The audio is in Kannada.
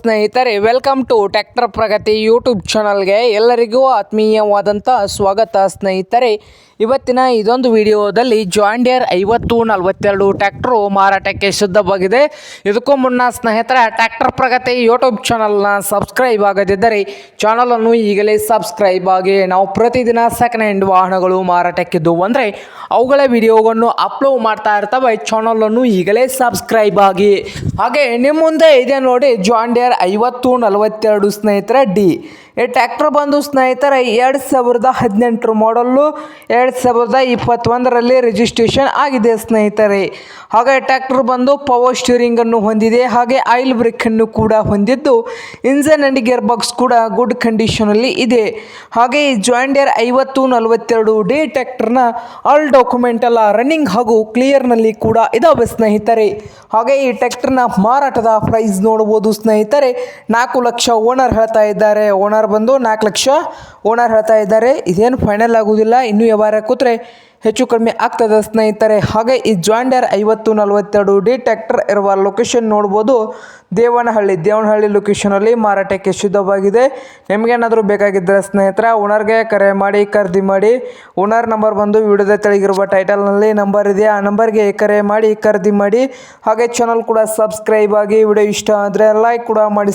ಸ್ನೇಹಿತರೆ welcome to tractor Pragati YouTube ಚಾನಲ್ಗೆ ಎಲ್ಲರಿಗೂ ಆತ್ಮೀಯವಾದಂಥ ಸ್ವಾಗತ ಸ್ನೇಹಿತರೆ. ಇವತ್ತಿನ ಇದೊಂದು ವಿಡಿಯೋದಲ್ಲಿ ಜಾಂಡಿಯರ್ ಐವತ್ತು ನಲವತ್ತೆರಡು ಟ್ಯಾಕ್ಟ್ರು ಮಾರಾಟಕ್ಕೆ ಸಿದ್ಧವಾಗಿದೆ. ಇದಕ್ಕೂ ಮುನ್ನ ಸ್ನೇಹಿತರೆ ಟ್ಯಾಕ್ಟರ್ ಪ್ರಗತಿ ಯೂಟ್ಯೂಬ್ ಚಾನಲ್ನ ಸಬ್ಸ್ಕ್ರೈಬ್ ಆಗದಿದ್ದರೆ ಚಾನಲನ್ನು ಈಗಲೇ ಸಬ್ಸ್ಕ್ರೈಬ್ ಆಗಿ, ನಾವು ಪ್ರತಿದಿನ ಸೆಕೆಂಡ್ ಹ್ಯಾಂಡ್ ವಾಹನಗಳು ಮಾರಾಟಕ್ಕಿದ್ದು ಅಂದರೆ ಅವುಗಳ ವಿಡಿಯೋವನ್ನು ಅಪ್ಲೋಡ್ ಮಾಡ್ತಾ ಇರ್ತವೆ. ಚಾನಲನ್ನು ಈಗಲೇ ಸಬ್ಸ್ಕ್ರೈಬ್ ಆಗಿ. ಹಾಗೆ ನಿಮ್ಮ ಮುಂದೆ ಇದೆ ನೋಡಿ ಜಾಂಡಿಯರ್ ಐವತ್ತು ನಲವತ್ತೆರಡು ಸ್ನೇಹಿತರೆ ಡಿ. ಈ ಟ್ರ್ಯಾಕ್ಟರ್ ಬಂದು ಸ್ನೇಹಿತರೆ, ಎರಡು ಸಾವಿರದ ಹದಿನೆಂಟರ ಮಾಡಲ್ಲು ಎರಡು ಸಾವಿರದ ಇಪ್ಪತ್ತೊಂದರಲ್ಲಿ ರಿಜಿಸ್ಟ್ರೇಷನ್ ಆಗಿದೆ ಸ್ನೇಹಿತರೆ. ಹಾಗೆ ಟ್ರ್ಯಾಕ್ಟರ್ ಬಂದು ಪವರ್ ಸ್ಟೀರಿಂಗನ್ನು ಹೊಂದಿದೆ, ಹಾಗೆ ಆಯಿಲ್ ಬ್ರೇಕನ್ನು ಕೂಡ ಹೊಂದಿದ್ದು ಇಂಜನ್ ಆ್ಯಂಡ್ ಗೇರ್ ಬಾಕ್ಸ್ ಕೂಡ ಗುಡ್ ಕಂಡೀಷನಲ್ಲಿ ಇದೆ. ಹಾಗೆ ಈ ಜಾಯಿಂಡಿಯರ್ ಐವತ್ತು ನಲವತ್ತೆರಡು ಡಿ ಟ್ಯಾಕ್ಟರ್ನ ಆಲ್ ಡಾಕ್ಯುಮೆಂಟ್ ಎಲ್ಲ ರನ್ನಿಂಗ್ ಹಾಗೂ ಕ್ಲಿಯರ್ನಲ್ಲಿ ಕೂಡ ಇದಾವೆ ಸ್ನೇಹಿತರೆ. ಹಾಗೆ ಈ ಟ್ರ್ಯಾಕ್ಟರ್ನ ಮಾರಾಟದ ಪ್ರೈಸ್ ನೋಡ್ಬೋದು ಸ್ನೇಹಿತರೆ. ನಾಲ್ಕು ಲಕ್ಷ ಓನರ್ ಹೇಳ್ತಾ ಇದ್ದಾರೆ. ಓನರ್ ಬಂದು ನಾಲ್ಕು ಲಕ್ಷ ಓನರ್ ಹೇಳ್ತಾ ಇದ್ದಾರೆ. ಇದೇನು ಫೈನಲ್ ಆಗುವುದಿಲ್ಲ ಇನ್ನೂ ವ್ಯವಹಾರ ಕೂತ್ರೆ ಹೆಚ್ಚು ಕಡಿಮೆ ಆಗ್ತದೆ ಸ್ನೇಹಿತರೆ. ಹಾಗೆ ಈ ಜಾಂಡರ್ ಐವತ್ತು ನಲವತ್ತೆರಡು ಡಿ ಟ್ಯಾಕ್ಟರ್ ಇರುವ ಲೊಕೇಶನ್ ನೋಡ್ಬೋದು. ದೇವನಹಳ್ಳಿ ದೇವನಹಳ್ಳಿ ಲೊಕೇಶನಲ್ಲಿ ಮಾರಾಟಕ್ಕೆ ಸಿದ್ಧವಾಗಿದೆ. ನಿಮಗೇನಾದರೂ ಬೇಕಾಗಿದ್ದರೆ ಸ್ನೇಹಿತರ ಓನರ್ಗೆ ಕರೆ ಮಾಡಿ, ಖರೀದಿ ಮಾಡಿ. ಓನರ್ ನಂಬರ್ ಬಂದು ವಿಡಿಯೋದ ತೆಳಗಿರುವ ಟೈಟಲ್ನಲ್ಲಿ ನಂಬರ್ ಇದೆ. ಆ ನಂಬರ್ಗೆ ಕರೆ ಮಾಡಿ, ಖರೀದಿ ಮಾಡಿ. ಹಾಗೆ ಚಾನಲ್ ಕೂಡ ಸಬ್ಸ್ಕ್ರೈಬ್ ಆಗಿ ವಿಡಿಯೋ ಇಷ್ಟ ಆದರೆ ಲೈಕ್ ಕೂಡ ಮಾಡಿ.